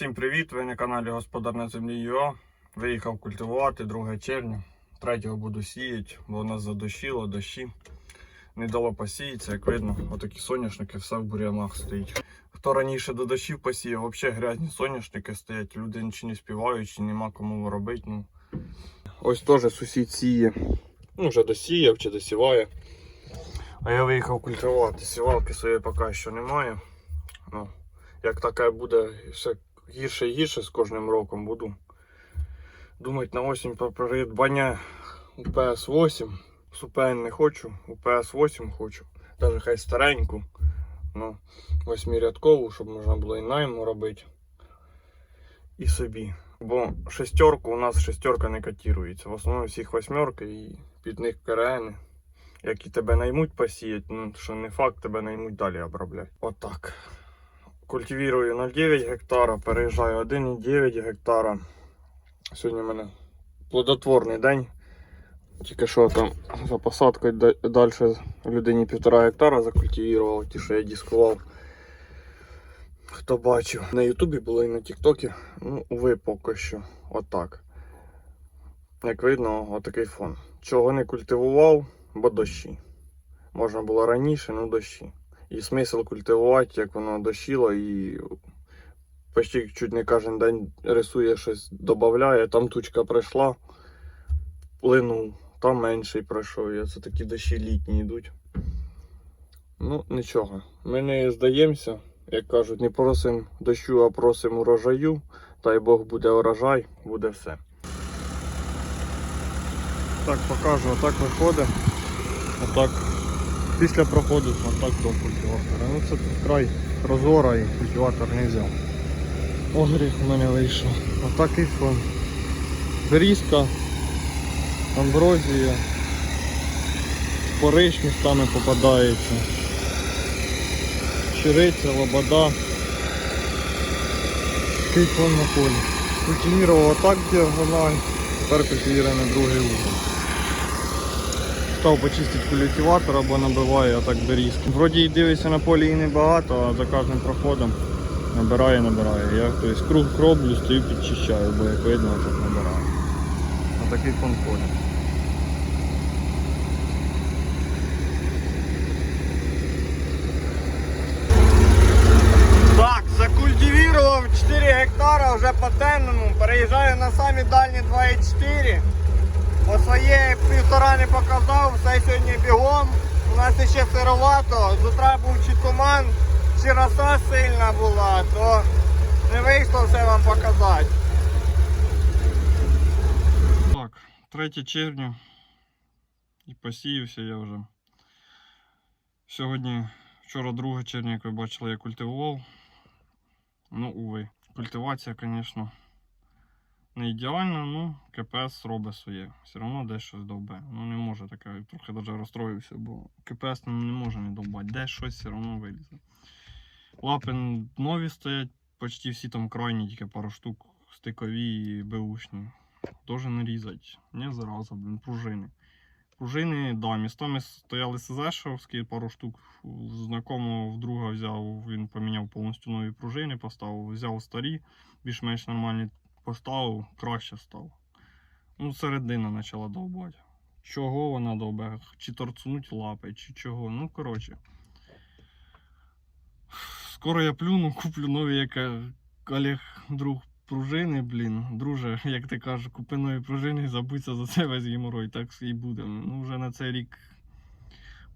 Всім привіт! Ви на каналі Господар на землі ЮА. Виїхав культивувати 2 червня. 3 буду сіяти, бо у нас задощило, дощі. Не дало посіятися, як видно, отакі соняшники, все в бур'янах стоїть. Хто раніше до дощів посіяв, взагалі грязні соняшники стоять, люди нічого не співають, чи нема кому робити. Ну. Ось теж сусід сіє. Ну, вже досіяв чи досіває. А я виїхав культивувати. Сівалки своєї поки що немає. Ну, як таке буде все гірше і гірше з кожним роком буду. Думати на осінь про придбання у PS8. Супен не хочу, у PS8 хочу. Навіть хай стареньку. Ну, восьмирядкову, щоб можна було і найму робити. І собі. Бо шестерку у нас шестерка не котирується. В основному всіх восьмерки і під них КРН. Які тебе наймуть посіять, ну що не факт, тебе наймуть далі обробляти. Отак. Культивірую 0,9 гектара, переїжджаю 1,9 гектара. Сьогодні в мене плодотворний день. Тільки що там за посадкою далі людині півтора гектара закультивував, ті, що я дискував. Хто бачив. На Ютубі було і на Тіктокі. Ну, уви поки що. Отак. Як видно, отакий фон. Чого не культивував, бо дощі. Можна було раніше, ну дощі. І смисл культивувати, як воно дощило і почти чуть не кожен день рисує щось, додає, там тучка прийшла, плинув, там менший пройшов. І це такі дощі літні йдуть. Ну, нічого. Ми не здаємося, як кажуть, не просимо дощу, а просимо урожаю. Дай Бог буде урожай, буде все. Так покажу, отак виходить. Отак після проходу отак до культиватора. Ну це тут край прозора і культиватор не взяв. Огріх у мене вийшов. Отакий фон. Берізка, амброзія, спориш містами попадається. Щириця, лобода. Такий фон на полі. Культивував отак діагональ, тепер культивує на другий угол. Став почистити культиватор або набиває отак берізки. Вроді і дивишся на полі і небагато, а за кожним проходом набирає, набирає. Я тобто, круг роблю, стою підчищаю, бо як видно, так набирає. Отакий фон поля. Так, закультивував 4 гектара вже по темному. Переїжджаю на самі дальні 2,4. По своє півтора не показав, все сьогодні бігом. У нас ще сировато, з утра був чи туман, чи роса сильна була, то не вийшло все вам показати. Так, 3 червня. І посіявся я вже. Сьогодні, вчора 2 червня, як ви бачили, я культивував. Ну, уви. Культивація, звісно не ідеально, ну КПС робить своє. Все одно десь щось довбе. Ну не може таке, трохи навіть розстроївся, бо КПС нам не може не довбати. Десь щось все одно вилізе. Лапи нові стоять, почти всі там крайні, тільки пару штук стикові і беушні. Теж не різать. Не зараза, блін, пружини. Пружини, да, містами стояли СЗшовські, пару штук знакомого вдруга взяв, він поміняв повністю нові пружини, поставив, взяв старі, більш-менш нормальні поставив, краще став. Ну, середина почала довбати. Чого вона довбе? Чи торцнуть лапи, чи чого. Ну, коротше. Скоро я плюну, куплю нові, як Олег друг пружини, блін. Друже, як ти кажеш, купи нові пружини і забудься за це весь геморой. Так і буде. Ну, вже на цей рік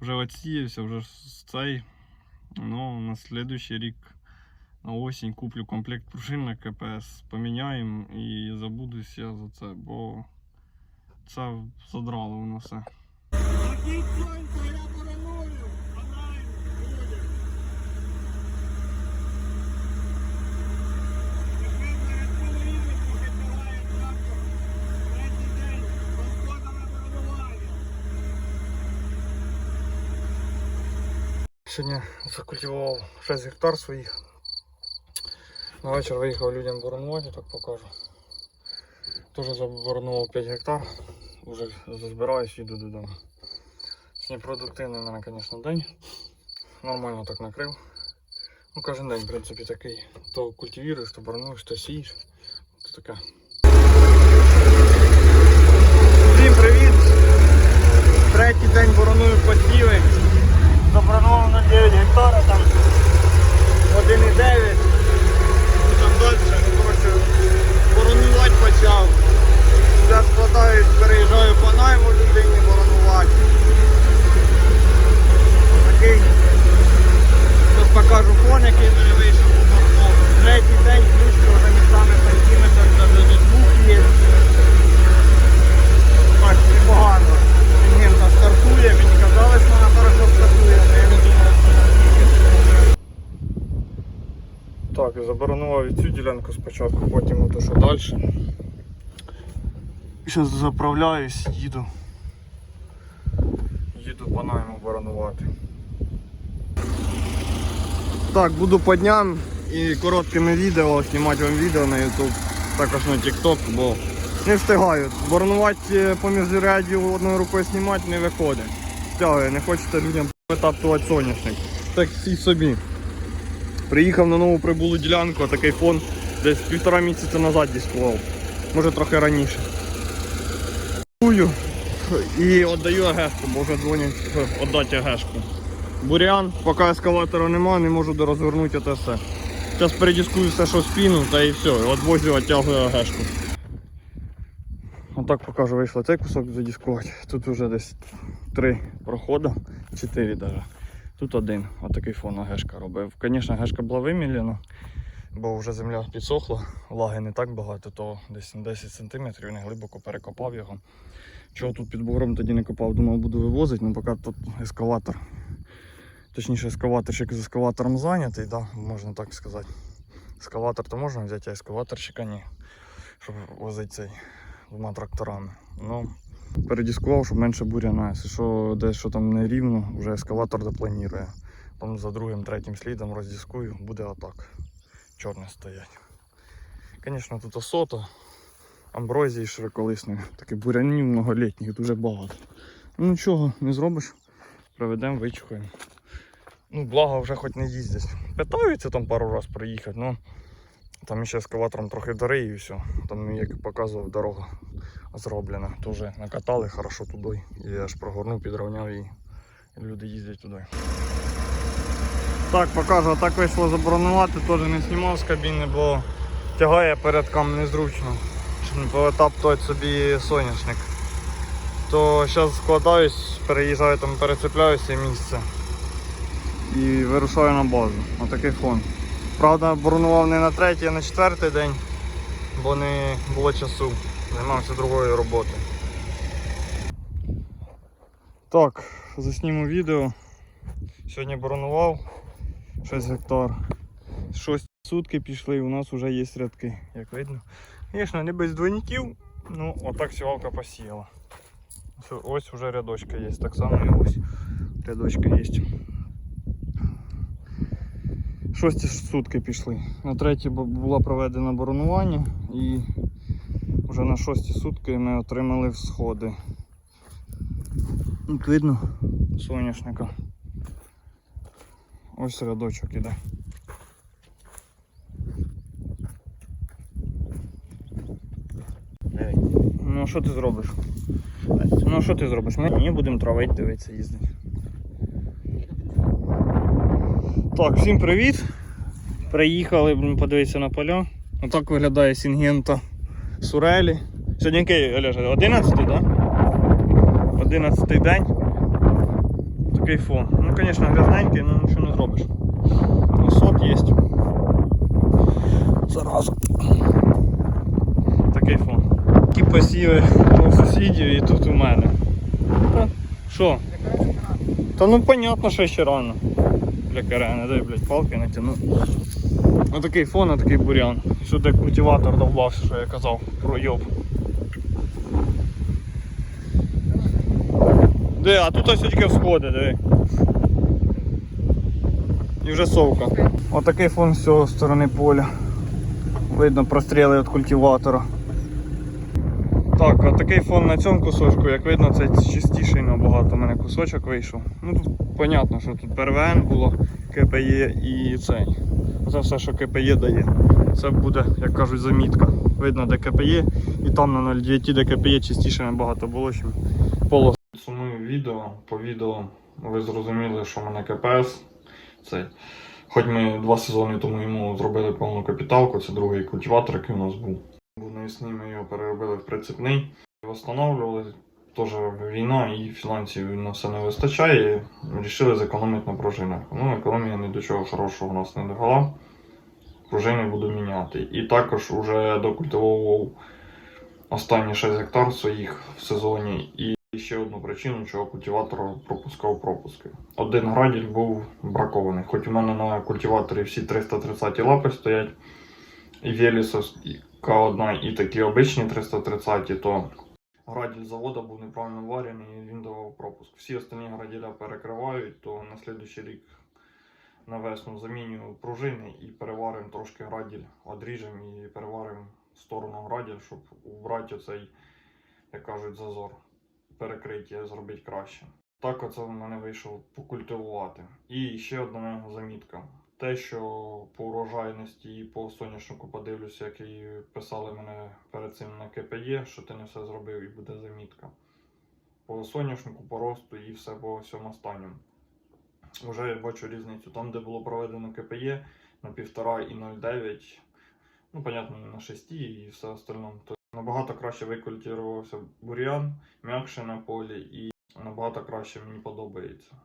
вже отсіявся, вже цей. Ну, на слідуючий рік на осінь куплю комплект пружин КПС, поміняємо і забудусь я за це, бо це задрало воно все. Сьогодні закультивував 6 гектар своїх. На вечір виїхав людям боронувати, так покажу. Теж заборонував 5 гектар. Уже збираюсь, їду додому. Сьогодні продуктивний мене, звісно, день. Нормально так накрив. Ну, кожен день, в принципі, такий. То культивіруєш, то боронуєш, то сієш. Це така. Всім привіт! Третій день бороную посіви. Забронував на 9 гектара, там 1,9. І там далі, ну коротше, боронувати почав. Зараз складаюсь, переїжджаю по найму людині боронувати. Такий. Зараз покажу фон, який в мене вийшов у боронов. Третій день плюс вже місцями сантиметр, навіть до двох є. Так, непогано. Гімна стартує, мені казали, що вона хорошо стартує, але я не думав, що вона Так, заборонував цю ділянку спочатку, потім ото що далі. Зараз заправляюсь, їду. Їду по найму боронувати. Так, буду по дням і короткими відео знімати вам відео на YouTube, також на TikTok, бо не встигаю. Боронувати е, по міжряді одною рукою знімати не виходить. Стягує, не хочете людям витаптувати соняшник. Так всі собі. Приїхав на нову прибулу ділянку, а такий фон десь півтора місяця назад дискував. Може трохи раніше. І віддаю агешку, бо вже дзвонять е, віддати агешку. Бурян, поки ескалатора нема, не можу дорозвернути те все. Зараз передіскую все, що спіну, та і все, відвозю, відтягую агешку. Отак покажу, вийшло цей кусок задіскувати. Тут вже десь три проходи, чотири навіть. Тут один, отакий фон агешка робив. Звісно, агешка була вимілена, бо вже земля підсохла, влаги не так багато, то десь на 10 см не глибоко перекопав його. Чого тут під бугром тоді не копав, думав буду вивозити, ну поки тут ескалатор. Точніше, ескаваторщик з ескаватором зайнятий, да, можна так сказати. Ескаватор то можна взяти, а ескаваторщика ні. Щоб возити цей двома тракторами. Ну, передіскував, щоб менше буряна. Якщо що десь що там не рівно, вже ескаватор допланує. Там за другим, третім слідом роздіскую, буде отак. Чорне стоять. Звісно, тут осота, амброзії широколисної, такі бурянів многолітніх, дуже багато. Ну нічого, не зробиш. Проведемо, вичухаємо. Ну, благо вже хоч не їздять. Питаються там пару раз приїхати, ну там ще ескаватором трохи дори і все. Там, як показував, дорога зроблена. Вже накатали хорошо туди. Я аж прогорнув, підрівняв і люди їздять туди. Так, покажу, так вийшло заборонувати, теж не знімав з кабіни, бо тягає передкам незручно, щоб не повитаптувати собі соняшник. То зараз складаюсь, переїжджаю там, перецепляюся місце і вирушаю на базу. Отакий фон. Правда, боронував не на третій, а на четвертий день, бо не було часу. Займався другою роботою. Так, засніму відео. Сьогодні боронував 6 гектар. 6 сутки пішли і у нас вже є рядки, як видно. Звісно, не без двойників, ну отак сівалка посіяла. Ось- вже рядочка є, так само і ось рядочка є. Шості сутки пішли. На третій бу- було проведено боронування і вже на шості сутки ми отримали всходи. Тут видно соняшника. Ось рядочок іде. Ну що ти зробиш? Ну що ти зробиш? Ми не будемо травити, дивитися, їздити. Так, всім привіт. Приїхали блін, подивитися на поля. Отак виглядає Сінгента Сурелі. Сьогодні який, Олеже, 11, так? Да? 11 день. Такий фон. Ну, звісно, грязненький, але нічого не зробиш. Сот є. Зараза. Такий фон. Такі посіви у сусідів і тут у мене. Що? Та ну понятно, що ще рано. Для карени, дай, блядь, палки натягну. Отакий фон, а такий бурян. Сюди культиватор довбався, що я казав про йоб. Де, а тут ось тільки всходи, диви. І вже совка. Отакий фон з цього сторони поля. Видно простріли від культиватора. Так, а такий фон на цьому кусочку, як видно, це чистіший набагато у мене кусочок вийшов. Ну тут понятно, що тут ПРВН було, КПЄ і цей. Це все, що КПЄ дає. Це буде, як кажуть, замітка. Видно, де КПЄ, і там на 0,9, де КПЄ частіше набагато було, ніж полос. Сумую відео. По відео ви зрозуміли, що в мене КПС. Цей. Хоч ми два сезони тому йому зробили повну капіталку, це другий культиватор, який у нас був. Бо навісні ми його переробили в прицепний. Встановлювали теж війна і фінансів на все не вистачає. Рішили зекономити на пружинах. Ну, економія ні до чого хорошого у нас не дала. Пружини буду міняти. І також вже докультивовував останні 6 гектар своїх в сезоні. І ще одну причину, чого культиватор пропускав пропуски. Один граділь був бракований. Хоч у мене на культиваторі всі 330 лапи стоять, і Велісов К1 і такі обичні 330 то граділь завода був неправильно варений і він давав пропуск. Всі останні граділя перекривають, то на слідуючий рік на весну замінюю пружини і переваримо трошки граділь, одріжемо і переваримо в сторону граділь, щоб убрати оцей, як кажуть, зазор перекриття зробити краще. Так оце в мене вийшов покультивувати. І ще одна замітка. Те, що по урожайності і по соняшнику подивлюся, які писали мене перед цим на КПЄ, що ти не все зробив і буде замітка. По соняшнику, по росту і все по всьому останньому. Вже я бачу різницю. Там, де було проведено КПЄ на 1,5 і 0,9, ну, понятно, на 6 і все остальне, то набагато краще викультивувався бур'ян, м'якше на полі і набагато краще мені подобається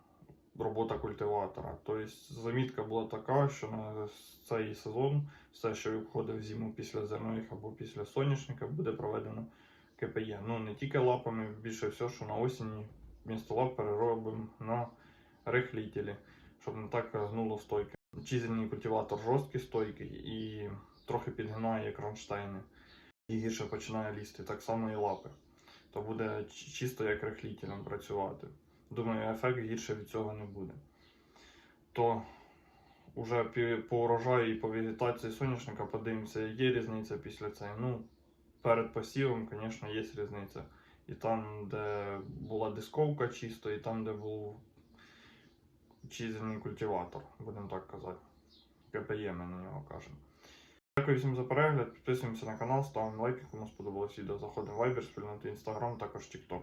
робота культиватора. Тобто замітка була така, що на цей сезон все, що входить в зиму після зернових або після соняшника, буде проведено КПЄ. Ну не тільки лапами, більше все, що на осені місто лап переробимо на рихлітелі, щоб не так гнуло стойки. Чизельний культиватор жорсткий стойкий і трохи підгинає як кронштейни. І гірше починає лізти, так само і лапи. То буде чисто як рихлітелем працювати. Думаю, ефект гірше від цього не буде. То пі- по урожаю і по вегетації соняшника подивимося, є різниця після цього. Ну, перед посівом, звісно, є різниця. І там, де була дисковка чисто, і там, де був чизельний культиватор, будемо так казати. КПЄ ми на нього кажемо. Дякую всім за перегляд. Підписуємося на канал, ставимо лайки, кому сподобалось відео. Заходимо в Viber, спільноти Instagram, також TikTok.